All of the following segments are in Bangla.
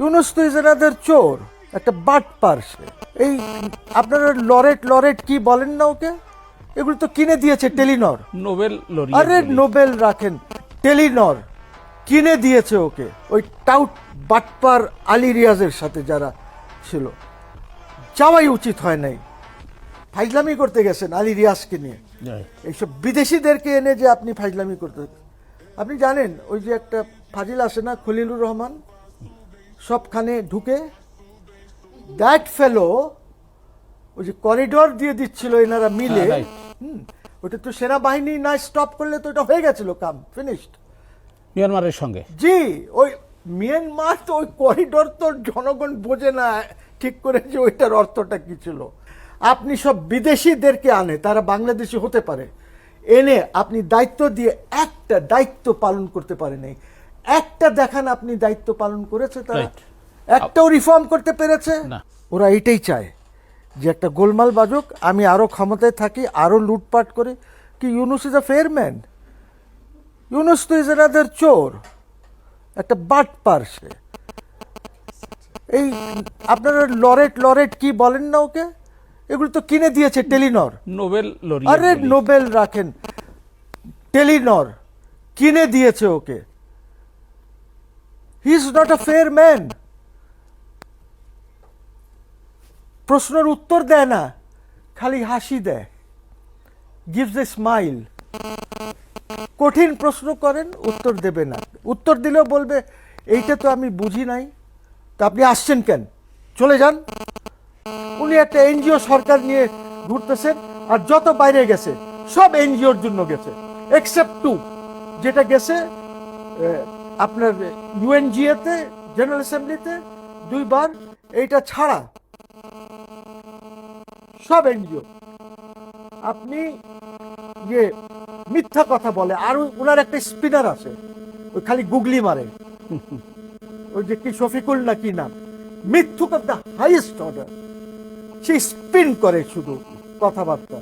ইউনুস তো ইজ চোর একটা বাট পার্সে এই আপনারা লরেট লরেট কি বলেন না ওকে? এগুলো তো কিনে দিয়েছে টেলিনর। নোবেল আরে নোবেল রাখেন টেলিনর। কিনে দিয়েছে ওকে ওই টাউট বাটপার আলী রিয়াজের সাথে যারা ছিল। যাওয়াই উচিত হয় নাই। ফাইজলামি করতে গেছেন আলী রিয়াজকে নিয়ে। এইসব বিদেশিদেরকে এনে যে আপনি ফাইজলামি করতে আপনি জানেন ওই যে একটা ফাজিল আসে না খলিলুর রহমান? সবখানে ঢুকে দ্যাট ফেলো ওই যে করিডোর দিয়ে দিচ্ছিল এনারা মিলে। হ্যাঁ, হুম, ওটা তো সেনাবাহিনী না স্টপ করলে তো ওটা হয়ে গেছিল কাম ফিনিশড মিয়ানমারের সঙ্গে। জি ওই মিয়ানমার তো ওই করিডোর তো জনগণ বোঝে না ঠিক করে যে ওইটার অর্থটা কি ছিল। আপনি সব বিদেশিদেরকে আনে তারা বাংলাদেশি হতে পারে। এনে আপনি দায়িত্ব দিয়ে একটা দায়িত্ব পালন করতে পারে নাই। একটা দেখান আপনি দায়িত্ব পালন করেছে তারা। একটাও রিফর্ম করতে পেরেছে। ওরা এটাই চায় যে একটা গোলমাল বাজুক আমি আরও ক্ষমতায় থাকি আরও লুটপাট করি। কি Yunus is a fair man Yunus তো ইজ এনাদার চোর। একটা বাট পার্সে এই আপনারা লরেট লরেট কি বলেন না ওকে? এগুলো তো কিনে দিয়েছে টেলিনর। নোবেল আরে নোবেল রাখেন। টেলিনর কিনে দিয়েছে okay. He is not a fair man প্রশ্নের উত্তর দেয় না, খালি হাসি দেয়। গিভস এ স্মাইল কঠিন প্রশ্ন করেন, উত্তর দেবে না। উত্তর দিলেও বলবে, এইটা তো আমি বুঝি নাই। তা আপনি আসছেন কেন? চলে যান। উনি একটা এনজিও সরকার নিয়ে ঘুরতেছেন আর যত বাইরে গেছে, সব এনজিওর জন্য গেছে। এক্সেপ্ট টু যেটা গেছে আপনার ইউএনজিএতে জেনারেল অ্যাসেম্বলিতে দুইবার এইটা ছাড়া সব এনজিও আপনি যে মিথ্যা কথা বলে, আর ওনার একটা স্পিনার আছে ওই খালি গুগলি মারে। ওই যে কি শফিকুল না কি নাম মিথ্যুক অফ দ্য হাইয়েস্ট অর্ডার সে স্পিন করে শুধু কথাবার্তা।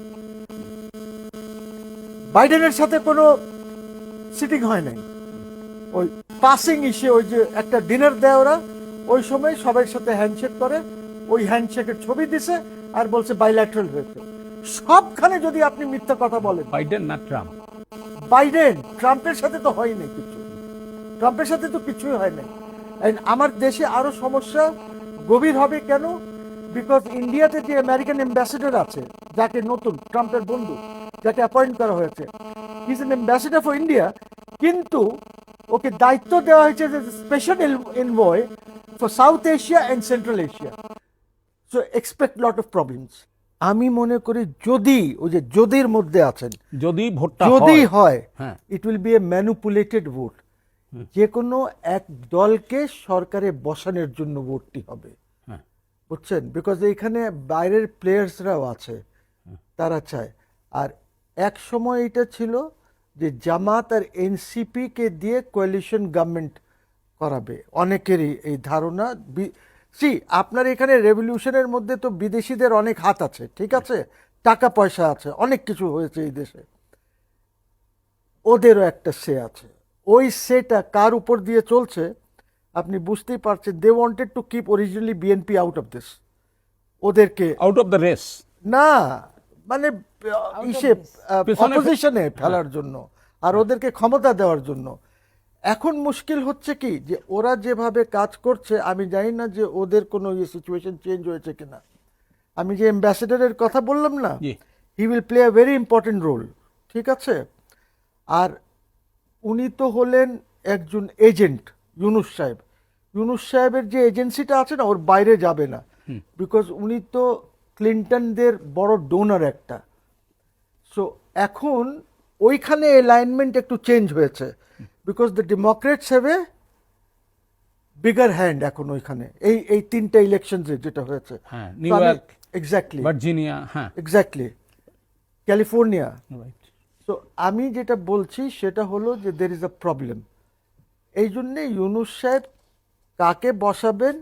বাইডেনের সাথে কোনো সিটিং হয় নাই। ওই পাসিং ইসে ওই যে একটা ডিনার দেয় ওরা ওই সময় সবার সাথে হ্যান্ডশেক করে ওই হ্যান্ডশেকের ছবি দিছে আর বলছে বাইল্যাটারাল হয়েছে। সবখানে যদি আপনি মিথ্যা কথা বলেন। বাইডেন না ট্রাম্প বাইডেন ট্রাম্পের সাথে তো হয়নি কিছু। ট্রাম্পের সাথে তো কিছুই হয় And আমার দেশে আরও সমস্যা গভীর হবে কেন? বিকজ ইন্ডিয়াতে যে আমেরিকান অ্যাম্বাসেডর আছে যাকে নতুন ট্রাম্পের বন্ধু যাকে অ্যাপয়েন্ট করা হয়েছে is an ambassador for India কিন্তু ওকে দায়িত্ব দেওয়া হয়েছে যে special envoy for South Asia and Central Asia so expect lot of problems আমি মনে করি যদি ওই যে যদির মধ্যে আছেন যদি ভোটটা যদি হ্যাঁ। It will be a manipulated vote যে কোনো এক দলকে সরকারে বসানোর জন্য ভোটটি হবে। হ্যাঁ। বুঝছেন? বিকজ এইখানে বাইরের প্লেয়ার্সরাও আছে তারা চায়। আর এক সময় এটা ছিল যে জামাত আর এনসিপি কে দিয়ে কোয়ালিশন গভর্নমেন্ট করাবে। অনেকেরই এই ধারণা। সি আপনার এখানে রেভলিউশনের মধ্যে তো বিদেশিদের অনেক হাত আছে ঠিক আছে? টাকা পয়সা আছে অনেক কিছু হয়েছে এই দেশে। ওদেরও একটা সে আছে। ওই সেটা কার উপর দিয়ে চলছে আপনি বুঝতেই পারছেন they wanted to keep originally BNP out of this ওদেরকে আউট অফ দ্য রেস না মানে ইসে অপোজিশনে ফেলার জন্য আর ওদেরকে ক্ষমতা দেওয়ার জন্য। এখন মুশকিল হচ্ছে কি যে ওরা যেভাবে কাজ করছে আমি জানি না যে ওদের কোনো ইয়ে সিচুয়েশন চেঞ্জ হয়েছে কিনা। আমি যে অ্যাম্বাসেডারের কথা বললাম না he will play a very important role ঠিক আছে? আর উনি তো হলেন একজন এজেন্ট ইউনুস সাহেব। ইউনুস সাহেবের যে এজেন্সিটা আছে না ওর বাইরে যাবে না। বিকজ উনি তো ক্লিন্টনদের বড় ডোনার একটা। সো এখন ওইখানে অ্যালাইনমেন্ট একটু চেঞ্জ হয়েছে। Because the Democrats have a bigger hand এখন ওইখানে। এই এই তিনটা ইলেকশনসে যেটা হয়েছে। হ্যাঁ, নিউ ইয়র্ক, এক্স্যাক্টলি ভার্জিনিয়া হ্যাঁ। Exactly California. তো আমি যেটা বলছি সেটা হলো যে দের ইজ আ প্রবলেম এই জন্যে ইউনুস সাহেব কাকে বসাবেন?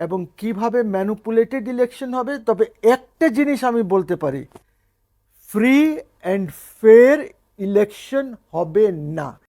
এবং কীভাবে ম্যানুপুলেটেড ইলেকশন হবে, তবে একটা জিনিস আমি বলতে পারি ফ্রি অ্যান্ড ফেয়ার ইলেকশন হবে না।